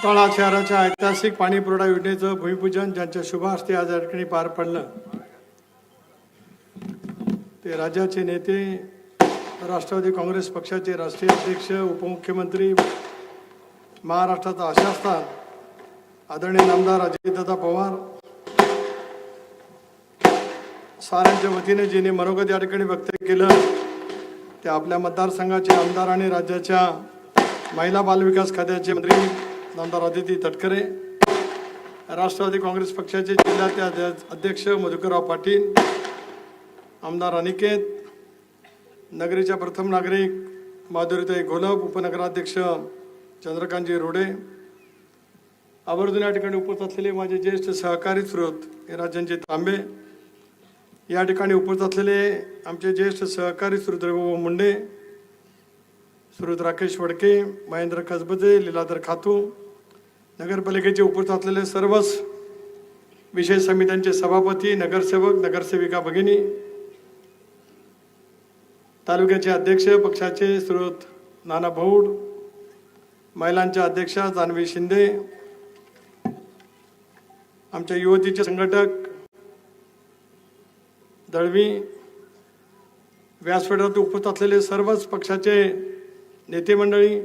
तळा शहराच्या ऐतिहासिक पाणीपुरवठा योजनेचं भूमिपूजन ज्यांच्या शुभ हस्ते आज या ठिकाणी पार पडलं. ते राज्याचे नेते राष्ट्रवादी काँग्रेस पक्षाचे राष्ट्रीय अध्यक्ष उपमुख्यमंत्री महाराष्ट्राचा आशास्थान आदरणीय नामदार अजितदादा पवार साऱ्यांच्या वतीने जिने मनोगत या ठिकाणी व्यक्त केलं ते आपल्या मतदारसंघाचे आमदार आणि राज्याच्या महिला बालविकास खात्याचे मंत्री नामदार अदिती तटकरे राष्ट्रवादी काँग्रेस पक्षाचे जिल्ह्याचे अध्यक्ष मधुकरराव पाटील आमदार अनिकेत नगरीच्या प्रथम नागरिक माधुरीताई घोलप उपनगराध्यक्ष चंद्रकांतजी रोडे. आवर्जून या ठिकाणी उपस्थित असलेले माझे ज्येष्ठ सहकारी स्रोत हे राजनजी तांबे. या ठिकाणी उपस्थित असलेले आमचे ज्येष्ठ सहकारी श्रुत रघुभाऊ मुंडे श्रुत राकेश वडके महेंद्र कसबजे लीलाधर खातू नगरपालिकेचे उपस्थित असलेले सर्वच विशेष समित्यांचे सभापती नगरसेवक नगरसेविका भगिनी तालुक्याचे अध्यक्ष पक्षाचे स्रोत नाना भौड महिलांच्या अध्यक्षा जान्हवी शिंदे आमच्या युवतीचे संघटक दळवी व्यासपीठात उपस्थित असलेले सर्वच पक्षाचे नेते मंडळी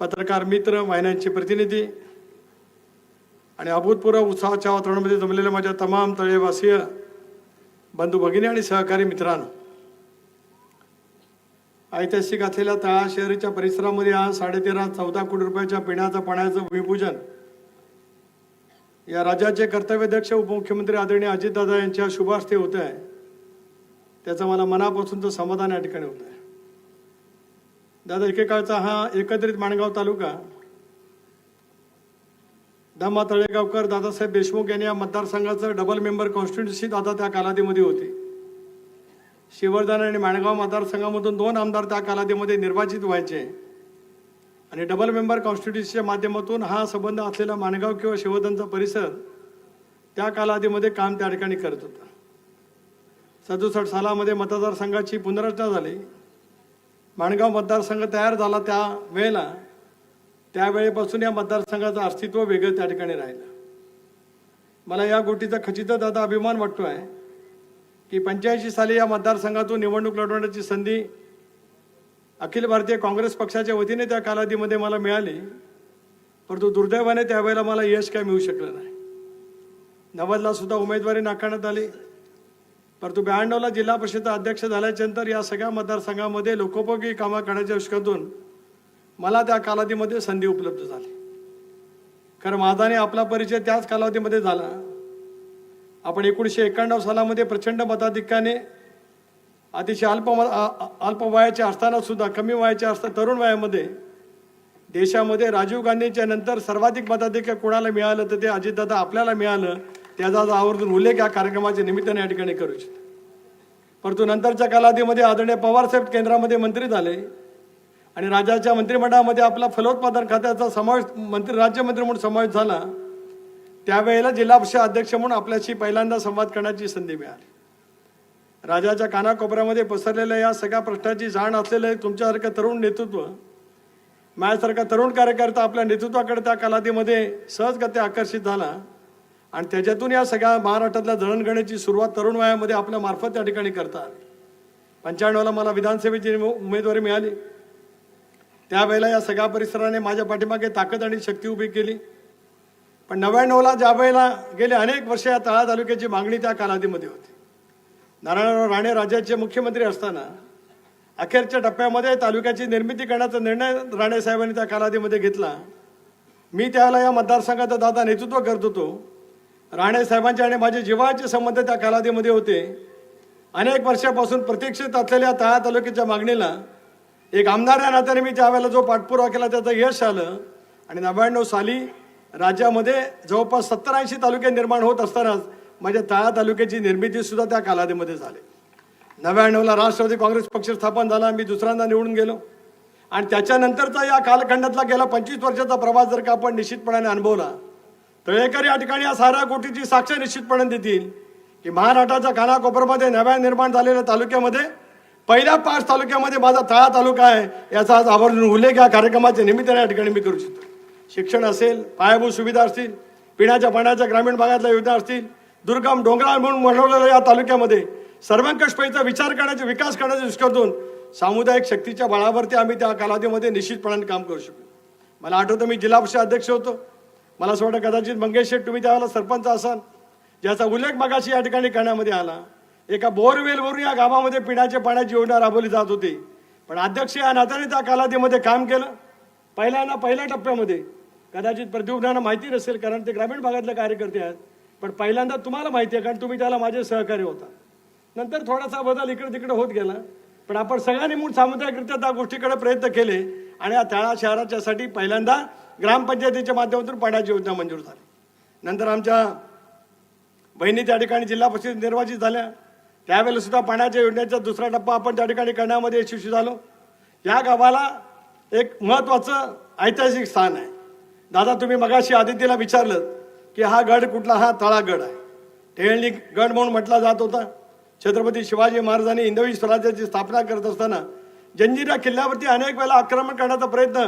पत्रकार मित्र वाहिन्यांचे प्रतिनिधी आणि अभूतपूर्व उत्साहाच्या वातावरणामध्ये जमलेल्या माझ्या तमाम तळेवासीय बंधू भगिनी आणि सहकारी मित्रांनो ऐतिहासिक असलेल्या तळा शहरीच्या परिसरामध्ये आज साडेतेरा चौदा कोटी रुपयाच्या पिण्याचं पाण्याचं भूमिपूजन. या राज्याचे कर्तव्याध्यक्ष उपमुख्यमंत्री आदरणीय अजितदादा यांच्या शुभास्ते होत आहे. त्याचं मला मनापासूनचं समाधान या ठिकाणी होत आहे. दादा एकेकाळचा हा एकत्रित माणगाव तालुका. दामा तळेगावकर दादासाहेब देशमुख यांनी या मतदारसंघाचं डबल मेंबर कॉन्स्टिट्युन्सी दादा त्या कालावधीमध्ये होती. शिवर्धन आणि माणगाव मतदारसंघामधून दोन आमदार त्या कालावधीमध्ये निर्वाचित व्हायचे. आणि डबल मेंबर कॉन्स्टिट्युन्सीच्या माध्यमातून हा संबंध असलेला माणगाव किंवा शिवर्धनचा परिसर त्या कालावधीमध्ये काम त्या ठिकाणी करत होता. सदुसष्ट सालामध्ये मतदारसंघाची पुनर्रचना झाली. माणगाव मतदारसंघ तयार झाला त्या वेळेला. त्यावेळेपासून या मतदारसंघाचं अस्तित्व वेगळं त्या ठिकाणी राहिलं. मला या गोष्टीचा खचितच आता अभिमान वाटतो आहे की पंच्याऐंशी साली या मतदारसंघातून निवडणूक लढवण्याची संधी अखिल भारतीय काँग्रेस पक्षाच्या वतीने त्या कालावधीमध्ये मला मिळाली. परंतु दुर्दैवाने त्यावेळेला मला यश काय मिळू शकलं नाही. नव्वदला सुद्धा उमेदवारी नाकारण्यात आली. परंतु ब्याण्णवला जिल्हा परिषद अध्यक्ष झाल्याच्यानंतर या सगळ्या मतदारसंघामध्ये लोकोपयोगी कामं करण्याच्या दृष्टीतून मला त्या कालावधीमध्ये संधी उपलब्ध झाली. कारण माझा आपला परिचय त्याच कालावधीमध्ये झाला. आपण एकोणीसशे एक्क्याण्णव सालामध्ये प्रचंड मताधिक्याने अतिशय अल्प म- अल्प वयाचे असताना सुद्धा कमी वयाचे असता तरुण वयामध्ये देशामध्ये राजीव गांधींच्या नंतर सर्वाधिक मताधिक्य कोणाला मिळालं तर ते अजितदादा आपल्याला मिळालं. त्याचा आज आवर्जून उल्लेख या कार्यक्रमाच्या निमित्ताने या ठिकाणी करू इच्छितो. परंतु नंतरच्या कालावधीमध्ये आदरणीय पवारसाहेब केंद्रामध्ये मंत्री झाले आणि राज्याच्या मंत्रिमंडळामध्ये आपला फलोत्पादन खात्याचा समावेश मंत्री राज्यमंत्री म्हणून समावेश झाला त्यावेळेला जिल्हा परिषद अध्यक्ष म्हणून आपल्याशी पहिल्यांदा संवाद करण्याची संधी मिळाली. राजाच्या कानाकोपऱ्यामध्ये पसरलेल्या या सगळ्या प्रश्नाची जाण असलेलं तुमच्यासारखं तरुण नेतृत्व माझ्यासारखा तरुण कार्यकर्ता आपल्या नेतृत्वाकडे त्या कालावधीमध्ये सहजगत्या आकर्षित झाला. आणि त्याच्यातून या सगळ्या महाराष्ट्रातल्या जळणघडण्याची सुरुवात तरुण वयामध्ये आपल्या मार्फत त्या ठिकाणी करतात. पंच्याण्णवला मला विधानसभेची उमेदवारी मिळाली. त्यावेळेला या सगळ्या परिसराने माझ्या पाठीमागे ताकद आणि शक्ती उभी केली. पण नव्याण्णवला ज्या वेळेला गेले अनेक वर्ष या तळा तालुक्याची मागणी त्या कालावधीमध्ये होती. नारायणराव राणे राज्याचे मुख्यमंत्री असताना अखेरच्या टप्प्यामध्ये तालुक्याची निर्मिती करण्याचा निर्णय राणे साहेबांनी त्या कालावधीमध्ये घेतला. मी त्यावेळेला या मतदारसंघाचं दादा नेतृत्व करत होतो. राणे साहेबांचे आणि माझे जीवाचे संबंध त्या कालावधीमध्ये होते. अनेक वर्षापासून प्रतीक्षित असलेल्या तळा तालुक्याच्या मागणीला एक आमदार या नात्याने मी त्यावेळेला जो पाठपुरावा केला त्याचं यश आलं. आणि नव्याण्णव साली राज्यामध्ये जवळपास सत्तर ऐंशी तालुके निर्माण होत असतानाच माझ्या तळा तालुक्याची निर्मिती सुद्धा त्या कालावधीमध्ये झाली. नव्याण्णवला राष्ट्रवादी काँग्रेस पक्ष स्थापन झाला मी दुसऱ्यांदा निवडून गेलो. आणि त्याच्यानंतरचा या कालखंडातला गेला पंचवीस वर्षाचा प्रवास जर का आपण निश्चितपणाने अनुभवला तळेकर या ठिकाणी या साऱ्या गोष्टीची साक्ष निश्चितपणे देतील की महाराष्ट्राच्या खानाकोपरमध्ये नव्या निर्माण झालेल्या तालुक्यामध्ये पहिल्या पाच तालुक्यामध्ये माझा तळा तालुका आहे याचा आज आवर्जून उल्लेख या कार्यक्रमाच्या निमित्ताने या ठिकाणी मी करू इच्छितो. शिक्षण असेल पायाभूत सुविधा असतील पिण्याच्या पाण्याच्या ग्रामीण भागातल्या योजना असतील दुर्गम डोंगराळ म्हणून म्हणवलेल्या या तालुक्यामध्ये सर्वंकषपैचा विचार करण्याचे विकास करण्याच्या दृष्टीतून सामुदायिक शक्तीच्या बळावरती आम्ही त्या कालावधीमध्ये निश्चितपणाने काम करू शकू. मला आठवतं मी जिल्हा परिषद अध्यक्ष होतो. मला असं वाटतं कदाचित मंगेश शेठ तुम्ही त्यावेळेला सरपंच असाल ज्याचा उल्लेख मगाशी या ठिकाणी करण्यामध्ये आला. एका बोरवेलवरून या गावामध्ये पिण्याच्या पाण्याची योजना राबवली जात होती. पण अध्यक्ष या नात्याने त्या कालावधीमध्ये काम केलं. पहिल्यांदा पहिल्या टप्प्यामध्ये. कदाचित प्रतिभूतांना माहिती नसेल कारण ते ग्रामीण भागातले कार्यकर्ते आहेत. पण पहिल्यांदा तुम्हाला माहिती आहे कारण तुम्ही त्याला माझे सहकारी होता. नंतर थोडासा बदल इकडे तिकडे होत गेला. पण आपण सगळ्यांनी म्हणून सामुदायिकरित्या त्या गोष्टीकडे प्रयत्न केले. आणि या तळा शहराच्यासाठी पहिल्यांदा ग्रामपंचायतीच्या माध्यमातून पाण्याची योजना मंजूर झाली. नंतर आमच्या बहिणी त्या ठिकाणी जिल्हा परिषद निर्वाचित झाल्या. त्यावेळेला सुद्धा पाण्याच्या योजनेचा दुसरा टप्पा आपण त्या ठिकाणी करण्यामध्ये यशस्वी झालो. या गावाला एक महत्त्वाचं ऐतिहासिक स्थान आहे. दादा तुम्ही मगाशी आदित्यला विचारलं की हा गड कुठला? हा तळागड आहे. टेहळणी गड म्हणून म्हटला जात होता. छत्रपती शिवाजी महाराजांनी हिंदवी स्वराज्याची स्थापना करत असताना जंजिरा किल्ल्यावरती अनेक वेळा आक्रमण करण्याचा प्रयत्न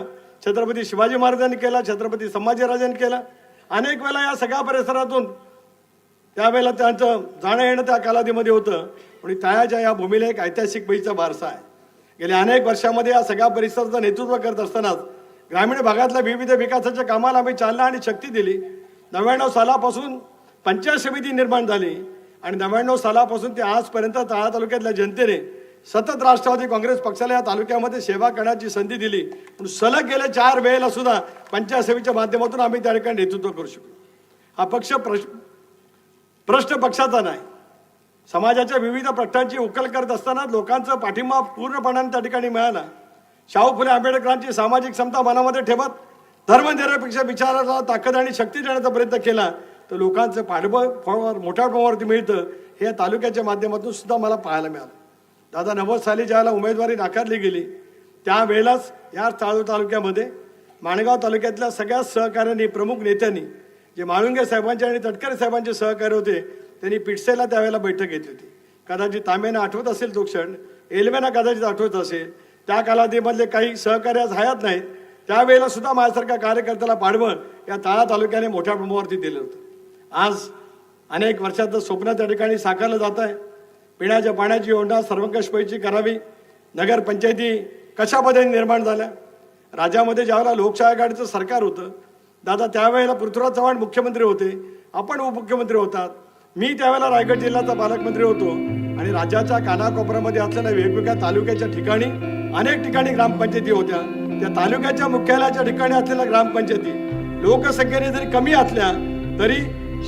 छत्रपती शिवाजी महाराजांनी केला छत्रपती संभाजीराजांनी केला. अनेक वेळा या सगळ्या परिसरातून त्यावेळेला त्यांचं जाणं येणं त्या कालावधीमध्ये होतं. आणि त्याच्या या भूमीला एक ऐतिहासिक पैचा वारसा आहे. गेल्या अनेक वर्षामध्ये या सगळ्या परिसराचं नेतृत्व करत असतानाच ग्रामीण भागातल्या विविध विकासाच्या कामाला आम्ही चालना आणि शक्ती दिली. नव्याण्णव सालापासून पंचायत समिती निर्माण झाली आणि नव्याण्णव सालापासून ते आजपर्यंत तळा तालुक्यातल्या जनतेने सतत राष्ट्रवादी काँग्रेस पक्षाला या तालुक्यामध्ये सेवा करण्याची संधी दिली. पण सलग गेल्या चार वेळेला सुद्धा पंचायत समितीच्या माध्यमातून आम्ही त्या ठिकाणी नेतृत्व करू शकलो. हा पक्ष प्रश प्रश्न पक्षाचा नाही. समाजाच्या विविध प्रश्नांची उकल करत असताना लोकांचा पाठिंबा पूर्णपणाने त्या ठिकाणी मिळाला. शाहू फुले आंबेडकरांची सामाजिक क्षमता मनामध्ये ठेवत धर्मनिरपेक्ष विचाराला ताकद आणि शक्ती देण्याचा प्रयत्न केला तर लोकांचं पाठबळ मोठ्या प्रमाणावरती मिळतं हे या तालुक्याच्या माध्यमातून सुद्धा मला पाहायला मिळालं. दादा नव्वद साली ज्याला उमेदवारी नाकारली गेली त्यावेळेलाच या चाळू तालुक्यामध्ये माणगाव तालुक्यातल्या सगळ्या सहकाऱ्यांनी प्रमुख नेत्यांनी जे माळुंगे साहेबांचे आणि तटकरे साहेबांचे सहकार्य होते त्यांनी पिटसेला त्यावेळेला बैठक घेतली होती. कदाचित तांबेना आठवत असेल तो क्षण एल्वेना कदाचित आठवत असेल. त्या कालावधीमधले काही सहकार्य आज हयात नाहीत. त्यावेळेला सुद्धा माझ्यासारख्या कार्यकर्त्याला पाठवण या ताळा तालुक्याने मोठ्या प्रमाणावरती दिलं होतं. आज अनेक वर्षाचं स्वप्न त्या ठिकाणी साकारलं जात आहे. पिण्याच्या पाण्याची योजना सर्वंकषपैकी करावी. नगरपंचायती कशा पद्धतीने निर्माण झाल्या? राज्यामध्ये ज्यावेळेला लोकशाही आघाडीचं सरकार होतं दादा त्यावेळेला पृथ्वीराज चव्हाण मुख्यमंत्री होते. आपण उपमुख्यमंत्री होतात. मी त्यावेळेला रायगड जिल्ह्याचा पालकमंत्री होतो. आणि राज्याच्या कानाकोपऱ्यामध्ये असलेल्या वेगवेगळ्या तालुक्याच्या ठिकाणी अनेक ठिकाणी ग्रामपंचायती होत्या. त्या तालुक्याच्या मुख्यालयाच्या ठिकाणी असलेल्या ग्रामपंचायती लोकसंख्येने जरी कमी असल्या तरी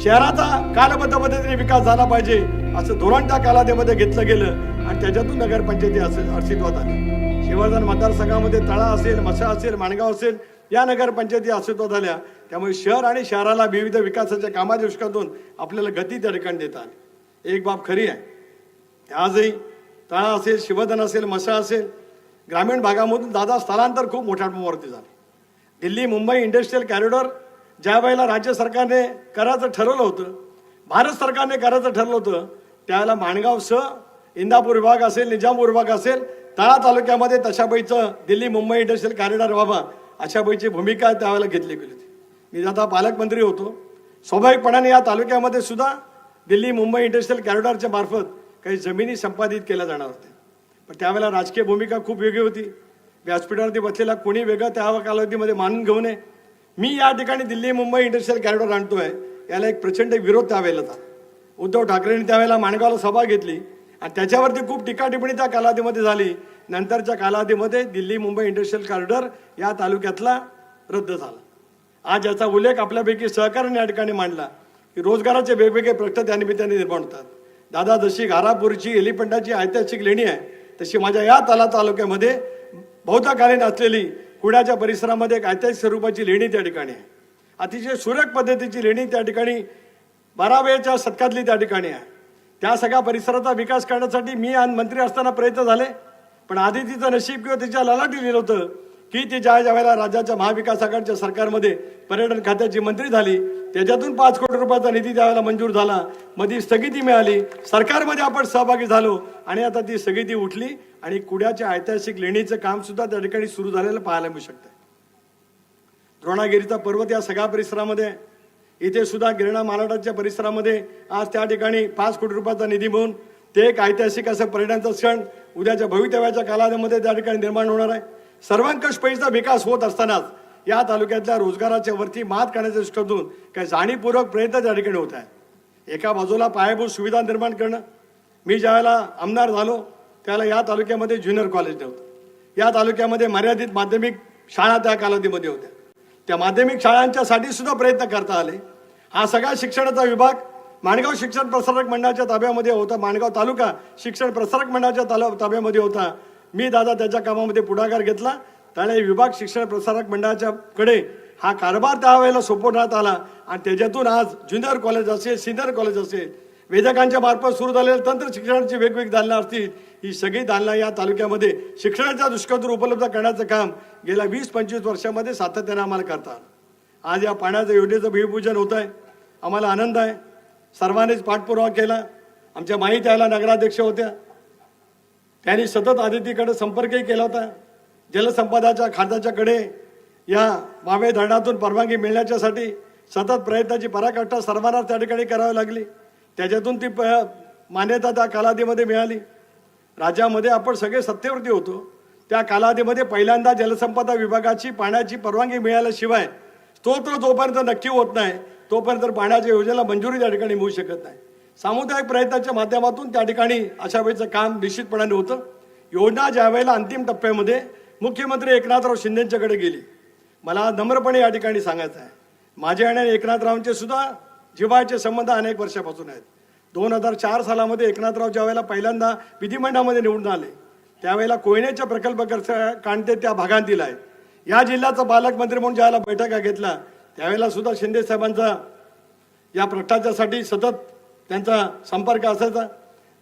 शहराचा कालबद्ध पद्धतीने विकास झाला पाहिजे. असं धोरण त्या कालावधीमध्ये घेतलं गेलं आणि त्याच्यातून नगरपंचायती असेल अस्तित्वात आल्या शिवर्धन मतदारसंघामध्ये तळा असेल मसा असेल माणगाव असेल या नगरपंचायती अस्तित्वात आल्या. त्यामुळे शहर आणि शहराला विविध विकासाच्या कामाच्या दृष्टीतून आपल्याला गती त्या ठिकाणी देतात एक बाब खरी आहे. आजही तळा असेल शिवधन असेल मसा असेल ग्रामीण भागामधून दादा स्थलांतर खूप मोठ्या प्रमाणावरती झाले. दिल्ली मुंबई इंडस्ट्रीयल कॉरिडॉर ज्या वेळेला राज्य सरकारने करायचं ठरवलं होतं भारत सरकारने करायचं ठरलं होतं त्यावेळेला स इंदापूर विभाग असेल निजामपूर विभाग असेल तळा तालुक्यामध्ये तशाबाईचं दिल्ली मुंबई इंडस्ट्रियल कॉरिडॉर व्हावा अशाबाईची भूमिका त्यावेळेला घेतली गेली होती. मी आता पालकमंत्री होतो. स्वाभाविकपणाने या तालुक्यामध्ये सुद्धा दिल्ली मुंबई इंडस्ट्रियल कॉरिडॉरच्या मार्फत काही जमिनी संपादित केल्या जाणार होत्या. पण त्यावेळेला राजकीय भूमिका खूप वेगळी होती. व्यासपीठावरती बसलेला कोणी वेगळं त्या कालावधीमध्ये मानून घेऊ नये. मी या ठिकाणी दिल्ली मुंबई इंडस्ट्रियल कॉरिडॉर आणतोय. याला एक प्रचंड विरोध त्यावेळेला झाला. उद्धव ठाकरेंनी त्यावेळेला माणगावला सभा घेतली. आणि त्याच्यावरती खूप टीका टिप्पणी त्या कालावधीमध्ये झाली. नंतरच्या कालावधीमध्ये दिल्ली मुंबई इंडस्ट्रीयल कॉरिडॉर या तालुक्यातला रद्द झाला. आज याचा उल्लेख आपल्यापैकी सहकार्याने या ठिकाणी मांडला. की रोजगाराचे वेगवेगळे प्रश्न त्यानिमित्ताने निर्माण होतात. दादा जशी घारापूरची एलिफंटाची ऐतिहासिक लेणी आहे तशी माझ्या या ताला तालुक्यामध्ये बहुताकालीन असलेली कुड्याच्या परिसरामध्ये एक ऐतिहासिक स्वरूपाची लेणी त्या ठिकाणी आहे. अतिशय सुरेख पद्धतीची लेणी त्या ठिकाणी बाराव्याच्या शतकातली त्या ठिकाणी आहे. त्या सगळ्या परिसराचा विकास करण्यासाठी मी आणि मंत्री असताना प्रयत्न झाले. पण आधी तिचं नशीब किंवा तिच्या ललाटी लिहिलं होतं की ती ज्या ज्या वेळेला राज्याच्या महाविकास आघाडीच्या सरकारमध्ये पर्यटन खात्याची मंत्री झाली त्याच्यातून पाच कोटी रुपयाचा निधी त्यावेळेला मंजूर झाला. मध्ये स्थगिती मिळाली. सरकारमध्ये आपण सहभागी झालो आणि आता ती स्थगिती उठली आणि कुड्याच्या ऐतिहासिक लेणीचं काम सुद्धा त्या ठिकाणी सुरू झालेलं पाहायला मिळू शकतं द्रोणागिरीचा पर्वत या सगळ्या परिसरामध्ये इथे सुद्धा गिरणा मालाडाच्या परिसरामध्ये आज त्या ठिकाणी पाच कोटी रुपयाचा निधी मिळून ते एक ऐतिहासिक असं पर्यटनाचा क्षण उद्याच्या भवितव्याच्या कालावधीमध्ये त्या ठिकाणी निर्माण होणार आहे. सर्वांकष पैसा विकास होत असतानाच या तालुक्यातल्या रोजगाराच्या वरती मात करण्याच्या दृष्टीतून काही जाणीवपूर्वक प्रयत्न त्या ठिकाणी होत आहे एका बाजूला पायाभूत सुविधा निर्माण करणं. मी ज्यावेळेला आमदार झालो त्याला या तालुक्यामध्ये ज्युनियर कॉलेज नव्हतं. या तालुक्यामध्ये मर्यादित माध्यमिक शाळा त्या कालावधीमध्ये होत्या. त्या माध्यमिक शाळांच्यासाठी सुद्धा प्रयत्न करता आले. हा सगळा शिक्षणाचा विभाग माणगाव शिक्षण प्रसारक मंडळाच्या ताब्यामध्ये होता. माणगाव तालुका शिक्षण प्रसारक मंडळाच्या तालु ताब्यामध्ये होता. मी दादा त्याच्या कामामध्ये पुढाकार घेतला. त्याने विभाग शिक्षण प्रसारक मंडळाच्या कडे हा कारभार त्यावेळेला सोपवण्यात आला. आणि त्याच्यातून आज ज्युनियर कॉलेज असेल सिनियर कॉलेज असेल वेदकांच्या मार्फत सुरू झालेल्या तंत्र शिक्षणाची वेगवेगळी दालनं असतील ही सगळी दालनं या तालुक्यामध्ये शिक्षणाच्या दृष्टीकोनातून उपलब्ध करण्याचं काम गेल्या वीस पंचवीस वर्षामध्ये सातत्याने आम्हाला करता आज या पाण्याचं योजनेचं भूमिपूजन होत आहे आम्हाला आनंद आहे. सर्वांनीच पाठपुरावा केला. आमच्या माहीत यायला नगराध्यक्ष होत्या. त्यांनी सतत आदितीकडे संपर्कही केला होता. जलसंपदाच्या खात्याच्याकडे या मावे धरणातून परवानगी मिळण्याच्यासाठी सतत प्रयत्नाची पराकाष्ठा सर्वांना त्या ठिकाणी करावी लागली. त्याच्यातून ती प मान्यता त्या कालावधीमध्ये मिळाली. राज्यामध्ये आपण सगळे सत्तेवरती होतो. त्या कालावधीमध्ये पहिल्यांदा जलसंपदा विभागाची पाण्याची परवानगी मिळाल्याशिवाय स्तोत्र जोपर्यंत नक्की होत नाही तोपर्यंत पाण्याच्या योजनेला मंजुरी त्या ठिकाणी मिळू शकत नाही. सामुदायिक प्रयत्नाच्या माध्यमातून त्या ठिकाणी अशा वेळेचं काम निश्चितपणाने होतं. योजना ज्या वेळेला अंतिम टप्प्यामध्ये मुख्यमंत्री एकनाथराव शिंदेंच्याकडे गेली. मला नम्रपणे या ठिकाणी सांगायचं आहे. माझे आणि एकनाथरावांचे सुद्धा जिव्हाळ्याचे संबंध अनेक वर्षापासून आहेत. दोन हजार चार सालामध्ये एकनाथराव ज्या वेळेला पहिल्यांदा विधिमंडळामध्ये निवडून आले त्यावेळेला कोयनेच्या प्रकल्प कांडते त्या भागांतील आहे. या जिल्ह्याचा पालकमंत्री म्हणून ज्यावेळेला बैठका घेतला त्यावेळेला सुद्धा शिंदे साहेबांचा या भ्रष्टाचारासाठी सतत त्यांचा संपर्क असायचा.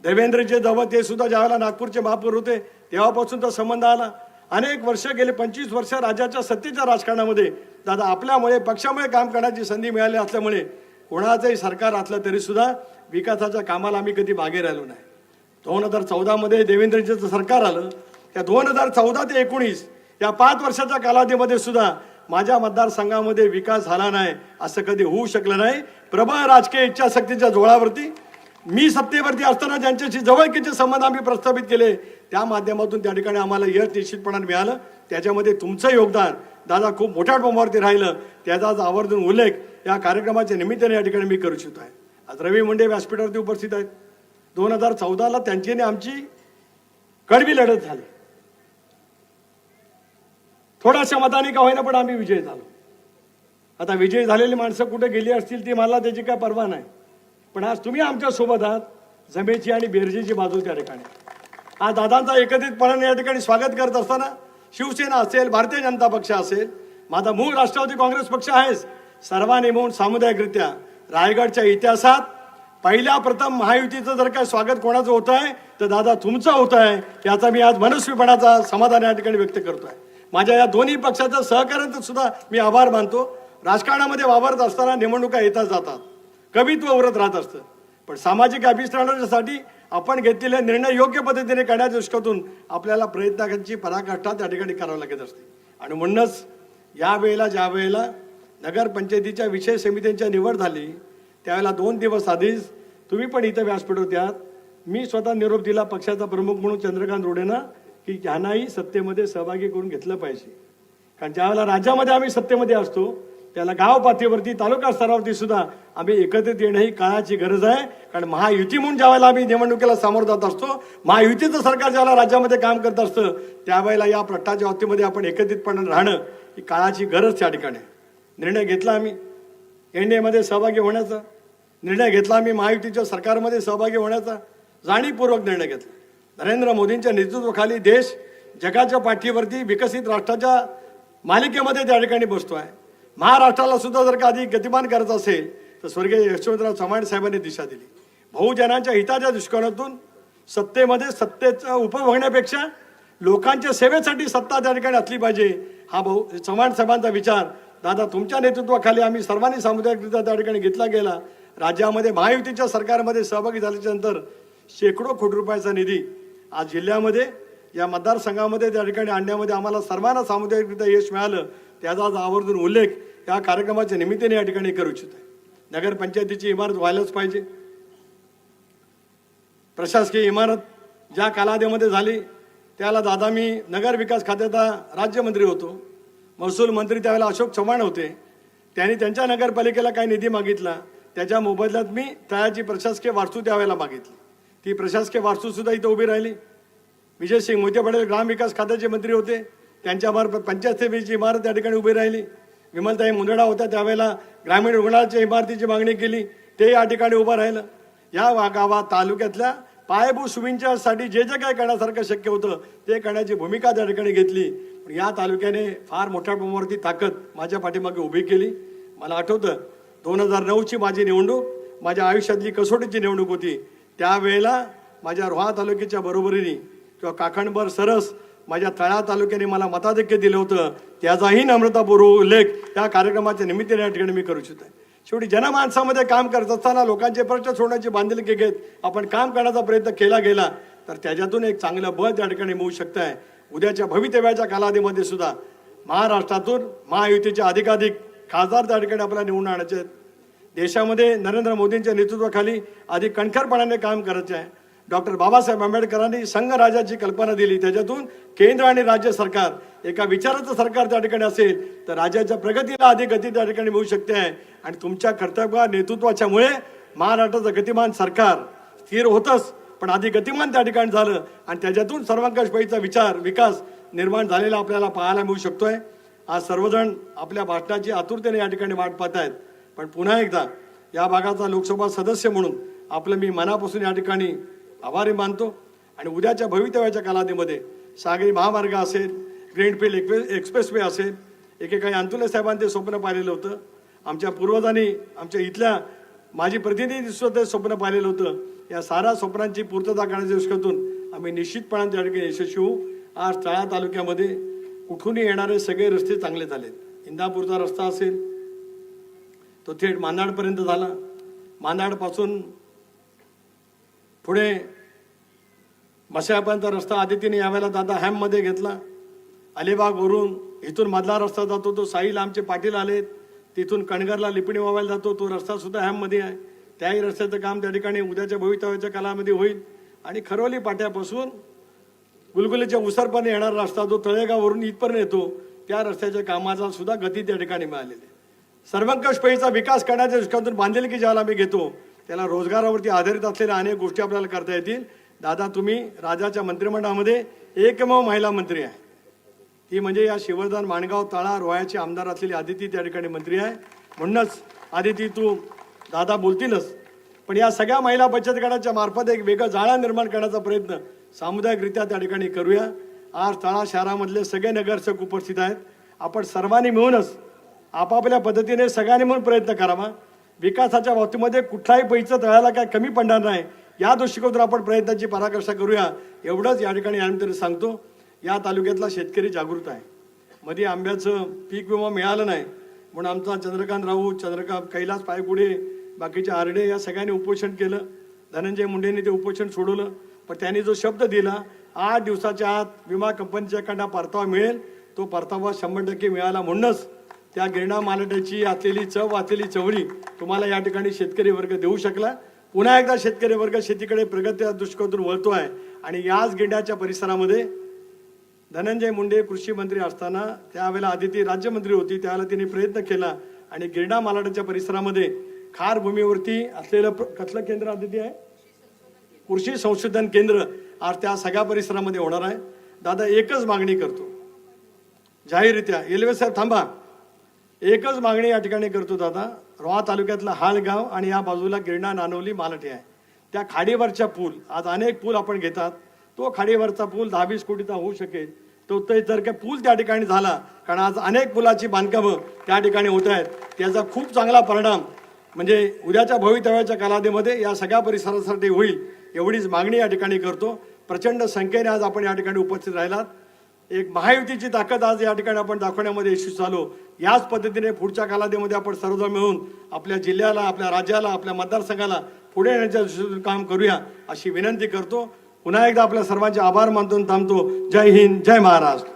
देवेंद्रजी जवळ ते सुद्धा ज्यावेळेला नागपूरचे महापौर होते तेव्हापासून तो संबंध आला. अनेक वर्ष गेले पंचवीस वर्ष राज्याच्या सत्तेच्या राजकारणामध्ये. दादा आपल्यामुळे पक्षामुळे काम करण्याची संधी मिळाली असल्यामुळे कोणाचंही सरकार असलं तरी सुद्धा विकासाच्या कामाला आम्ही कधी मागे राहिलो नाही. दोन हजार चौदामध्ये देवेंद्रजीचं सरकार आलं. त्या दोन हजार चौदा ते एकोणीस या पाच वर्षाच्या कालावधीमध्ये सुद्धा माझ्या मतदारसंघामध्ये विकास झाला नाही असं कधी होऊ शकलं नाही. प्रबळ राजकीय इच्छाशक्तीच्या जोळावरती मी सत्तेवरती असताना ज्यांच्याशी जवळकीचे संबंध आम्ही प्रस्थापित केले त्या माध्यमातून त्या ठिकाणी आम्हाला यश निश्चितपणाने मिळालं. त्याच्यामध्ये तुमचं योगदान दादा खूप मोठ्या प्रमाणावरती राहिलं त्याचा आज आवर्जून उल्लेख या कार्यक्रमाच्या निमित्ताने या ठिकाणी मी करू इच्छितो आहे. आज रवी मुंडे व्यासपीठावरती उपस्थित आहेत. दोन हजार चौदाला त्यांची आणि आमची कडवी लढत झाली. थोड्याशा मताने का होईना पण आम्ही विजय झालो. आता विजय झालेली माणसं कुठे गेली असतील ती मला त्याची काय परवा नाही. पण आज तुम्ही आमच्यासोबत आहात जमेची आणि बेरजेची बाजू त्या ठिकाणी. आज दादांचा एकत्रितपणाने या ठिकाणी स्वागत करत असताना शिवसेना असेल भारतीय जनता पक्ष असेल माझा मूळ राष्ट्रवादी काँग्रेस पक्ष आहेच. सर्वांनी म्हणून सामुदायिकरित्या रायगडच्या इतिहासात पहिल्या प्रथम महायुतीचं जर काय स्वागत कोणाचं होत आहे तर दादा तुमचं होत आहे याचा मी आज मनस्वीपणाचा समाधान या ठिकाणी व्यक्त करतो आहे माझ्या या दोन्ही पक्षाचं सहकार्याचं सुद्धा मी आभार मानतो. राजकारणामध्ये वावरत असताना निवडणुका येतात जातात. कवित्व उरत राहत असतं. पण सामाजिक अभिष्ठानासाठी आपण घेतलेले निर्णय योग्य पद्धतीने करण्याच्या दृष्टीतून आपल्याला प्रयत्नांची पराकाष्ठा त्या ठिकाणी करावी लागत असते. आणि म्हणूनच या वेळेला ज्या वेळेला नगरपंचायतीच्या विषय समित्यांच्या निवड झाली त्यावेळेला दोन दिवस आधीच तुम्ही पण इथं व्यासपीठ होत्यात मी स्वतः निरोप दिला पक्षाचा प्रमुख म्हणून चंद्रकांत रोडेंना. की ह्यांनाही सत्तेमध्ये सहभागी करून घेतलं पाहिजे. कारण ज्यावेळेला राज्यामध्ये आम्ही सत्तेमध्ये असतो त्याला गाव पातळीवरती तालुका स्तरावरती सुद्धा आम्ही एकत्रित येणं ही काळाची गरज आहे. कारण महायुती म्हणून ज्यावेळेला आम्ही निवडणुकीला सामोरं जात असतो महायुतीचं सरकार ज्यावेळेला राज्यामध्ये काम करत असतं त्यावेळेला या प्रश्नाच्या बाबतीमध्ये आपण एकत्रितपणे राहणं ही काळाची गरज त्या ठिकाणी. निर्णय घेतला आम्ही. एन डी एमध्ये सहभागी होण्याचा. निर्णय घेतला आम्ही. महायुतीच्या सरकारमध्ये सहभागी होण्याचा. जाणीवपूर्वक निर्णय घेतला. नरेंद्र मोदींच्या नेतृत्वाखाली देश जगाच्या पाठीवरती विकसित राष्ट्राच्या मालिकेमध्ये त्या ठिकाणी बसतो आहे. महाराष्ट्राला सुद्धा जर का अधिक गतिमान करायचं असेल तर स्वर्गीय यशवंतराव चव्हाण साहेबांनी दिशा दिली. बहुजनांच्या हिताच्या दृष्टिकोनातून सत्तेमध्ये सत्तेचा उपभोगण्यापेक्षा लोकांच्या सेवेसाठी सत्ता त्या ठिकाणी असली पाहिजे हा भाऊ चव्हाण साहेबांचा विचार. दादा तुमच्या नेतृत्वाखाली आम्ही सर्वांनी सामुदायिकरित्या त्या ठिकाणी घेतला गेला. राज्यामध्ये महायुतीच्या सरकारमध्ये सहभागी झाल्याच्यानंतर शेकडो कोटी रुपयाचा निधी आज जिल्ह्यामध्ये या मतदारसंघामध्ये त्या ठिकाणी आणण्यामध्ये आम्हाला सर्वांना सामुदायिकरित्या यश मिळालं त्याचा आज आवर्जून उल्लेख या कार्यक्रमाच्या निमित्ताने या ठिकाणी करू इच्छित. आहे नगरपंचायतीची इमारत व्हायलाच पाहिजे. प्रशासकीय इमारत ज्या कालावधीमध्ये झाली त्याला दादा मी नगर विकास खात्याचा राज्यमंत्री होतो. महसूल मंत्री त्यावेळेला अशोक चव्हाण होते. त्यांनी त्यांच्या नगरपालिकेला काही निधी मागितला. त्याच्या मोबदल्यात मी त्याची प्रशासकीय वास्तू त्यावेळेला मागितली. ती प्रशासकीय वास्तूसुद्धा इथं उभी राहिली. विजय सिंग मोहिते पाटील ग्रामविकास खात्याचे मंत्री होते. त्यांच्यामार्फत पंचायत समितीची इमारत त्या ठिकाणी उभी राहिली. विमलताई मुंदडा होत्या त्यावेळेला ग्रामीण रुग्णालयाच्या इमारतीची मागणी केली. ते या ठिकाणी उभं राहिलं. या गावात तालुक्यातल्या पायाभूत सुविधांसाठी जे जे काय करण्यासारखं शक्य होतं ते करण्याची भूमिका त्या ठिकाणी घेतली. पण या तालुक्याने फार मोठ्या प्रमाणावरती ताकद माझ्या पाठीमागे उभी केली. मला आठवतं दोन हजार नऊची माझी निवडणूक माझ्या आयुष्यातली कसोटीची निवडणूक होती. त्यावेळेला माझ्या रोहा तालुक्याच्या बरोबरीने किंवा काखणभर सरस माझ्या तळा तालुक्याने मला मताधिक्य दिलं होतं. त्याचाही नम्रतापूर्व उल्लेख या कार्यक्रमाच्या निमित्ताने या ठिकाणी मी करू इच्छित. आहे शेवटी जनमानसामध्ये काम करत असताना लोकांचे प्रश्न सोडण्याची बांधिलकी घेत आपण काम करण्याचा प्रयत्न केला गेला तर त्याच्यातून एक चांगलं बळ त्या ठिकाणी मिळू शकतं आहे उद्याच्या भवितव्याच्या कालावधीमध्ये सुद्धा महाराष्ट्रातून महायुतीचे अधिकाधिक खासदार त्या ठिकाणी आपल्याला निवडून आणायचे आहेत. देशामध्ये नरेंद्र मोदींच्या नेतृत्वाखाली अधिक कणखरपणाने काम करायचे आहे. डॉक्टर बाबासाहेब आंबेडकरांनी संघराजाची कल्पना दिली. त्याच्यातून केंद्र आणि राज्य सरकार एका विचाराचं सरकार त्या ठिकाणी असेल तर राज्याच्या प्रगतीला अधिक गती त्या ठिकाणी मिळू शकते आहे. आणि तुमच्या कर्तव्य नेतृत्वाच्यामुळे महाराष्ट्राचं गतिमान सरकार स्थिर होतंच पण अधिक गतिमान त्या ठिकाणी झालं. आणि त्याच्यातून सर्वंकषपैचा विचार विकास निर्माण झालेला आपल्याला पाहायला मिळू शकतोय. आज सर्वजण आपल्या भाषणाची आतुरतेने या ठिकाणी वाट पाहत आहेत. पण पुन्हा एकदा या भागाचा लोकसभा सदस्य म्हणून आपलं मी मनापासून या ठिकाणी आभारी मानतो. आणि उद्याच्या भवितव्याच्या कालावधीमध्ये सागरी महामार्ग असेल ग्रीनफील्ड फील्ड एक्सप्रेस एक्सप्रेसवे असेल एकेकाळी अंतुले साहेबांनी ते स्वप्न पाहिलेलं होतं. आमच्या पूर्वजांनी आमच्या इथल्या माझी प्रतिनिधी सुद्धा ते स्वप्न पाहिलेलं होतं. या साऱ्या स्वप्नांची पूर्तता करण्याच्या दृष्टीतून आम्ही निश्चितपणाने त्या ठिकाणी यशस्वी होऊ. आज तळा तालुक्यामध्ये कुठूनही येणारे सगळे रस्ते चांगले झालेत. इंदापूरचा रस्ता असेल तो थेट मांदाडपर्यंत झाला. मांदाडपासून पुढे मशापर्यंत रस्ता आदितीने यावेळेला दादा हॅममध्ये घेतला. अलिबागवरून इथून मधला रस्ता जातो तो साईल आमचे पाटील आलेत तिथून कणगरला लिपणी व्हायला जातो तो रस्ता सुद्धा हॅममध्ये आहे. त्याही रस्त्याचं काम त्या ठिकाणी उद्याच्या भवितव्याच्या कालामध्ये होईल. आणि खरोली पाट्यापासून गुलगुलीच्या उसरपणे येणारा रस्ता जो तळेगाववरून इथपर्यंत येतो त्या रस्त्याच्या कामाचा सुद्धा गती त्या ठिकाणी मिळालेली आहे. सर्वंकषपैचा विकास करण्याच्या दृष्टीतून बांधिलकी ज्याला आम्ही घेतो त्याला रोजगारावरती आधारित असलेल्या अनेक गोष्टी आपल्याला करता येतील. दादा तुम्ही राजाच्या मंत्रिमंडळामध्ये एकमेव महिला मंत्री आहे. ती म्हणजे या शिवर्धन माणगाव तळा रोह्याची आमदार असलेली आदिती त्या ठिकाणी मंत्री आहे. म्हणूनच आदिती तू दादा बोलतीलच. पण या सगळ्या महिला बचत गटाच्या मार्फत एक वेगळं जाळा निर्माण करण्याचा प्रयत्न सामुदायिकरित्या त्या ठिकाणी करूया. आज तळा शहरामधले सगळे नगरसेवक उपस्थित आहेत. आपण सर्वांनी मिळूनच आपापल्या पद्धतीने सगळ्यांनी म्हणून प्रयत्न करावा. विकासाच्या बाबतीमध्ये कुठलाही पैसा तळायला काय कमी पडणार नाही. या दृष्टिकोनातून आपण प्रयत्नाची पराकाष्ठा करूया. एवढंच या ठिकाणी यानंतर सांगतो. या तालुक्यातला शेतकरी जागृत आहे. मध्ये आंब्याचं पीक विमा मिळालं नाही. म्हणून आमचा चंद्रकांत राऊत चंद्रकांत कैलास पायगुडे बाकीचे आरडे या सगळ्यांनी उपोषण केलं. धनंजय मुंडेंनी ते उपोषण सोडवलं. पण त्यांनी जो शब्द दिला आठ दिवसाच्या आत विमा कंपनीच्याकडनं परतावा मिळेल. तो परतावा शंभर टक्के मिळाला म्हणूनच त्या गिरणा मालटाची आतेली चव आतेली चवळी तुम्हाला या ठिकाणी शेतकरी वर्ग देऊ शकला. पुन्हा एकदा शेतकरी वर्ग शेतीकडे प्रगती दृष्टिकोनातून वळतो आहे. आणि याच गिरण्याच्या परिसरामध्ये धनंजय मुंडे कृषी मंत्री असताना त्यावेळेला आदिती राज्यमंत्री होती त्यावेळेला तिने प्रयत्न केला. आणि गिरणा मालाडाच्या परिसरामध्ये खार भूमीवरती असलेलं प्र- कसलं केंद्र आदिती आहे? कृषी संशोधन केंद्र आज त्या सगळ्या परिसरामध्ये होणार आहे. दादा एकच मागणी करतो. जाहीररित्या. रेल्वे साहेब थांबा. एकच मागणी या ठिकाणी करतो दादा. रोहा तालुक्यातलं हाळगाव आणि या बाजूला गिरणा नानवली मालठी आहे. त्या खाडीवरच्या पूल आज अनेक पूल आपण घेतात. तो खाडीवरचा पूल दहा वीस कोटीचा होऊ शकेल. तो ते जर का पूल त्या ठिकाणी झाला कारण आज अनेक पुलाची बांधकामं त्या ठिकाणी होत आहेत. त्याचा खूप चांगला परिणाम म्हणजे उद्याच्या भवितव्याच्या कालावधीमध्ये या सगळ्या परिसरासाठी होईल एवढीच मागणी या ठिकाणी करतो. प्रचंड संख्येने आज आपण या ठिकाणी उपस्थित राहिलात. एक महायुतीची ताकद आज या ठिकाणी आपण दाखवण्यामध्ये यशस्वी झालो. याच पद्धतीने पुढच्या कालावधीमध्ये आपण सर्वजण मिळून आपल्या जिल्ह्याला आपल्या राज्याला आपल्या मतदारसंघाला पुढे येण्याच्या दृष्टीने काम करूया अशी विनंती करतो. पुन्हा एकदा आपल्या सर्वांचे आभार मानतो थांबतो. जय हिंद जय महाराष्ट्र.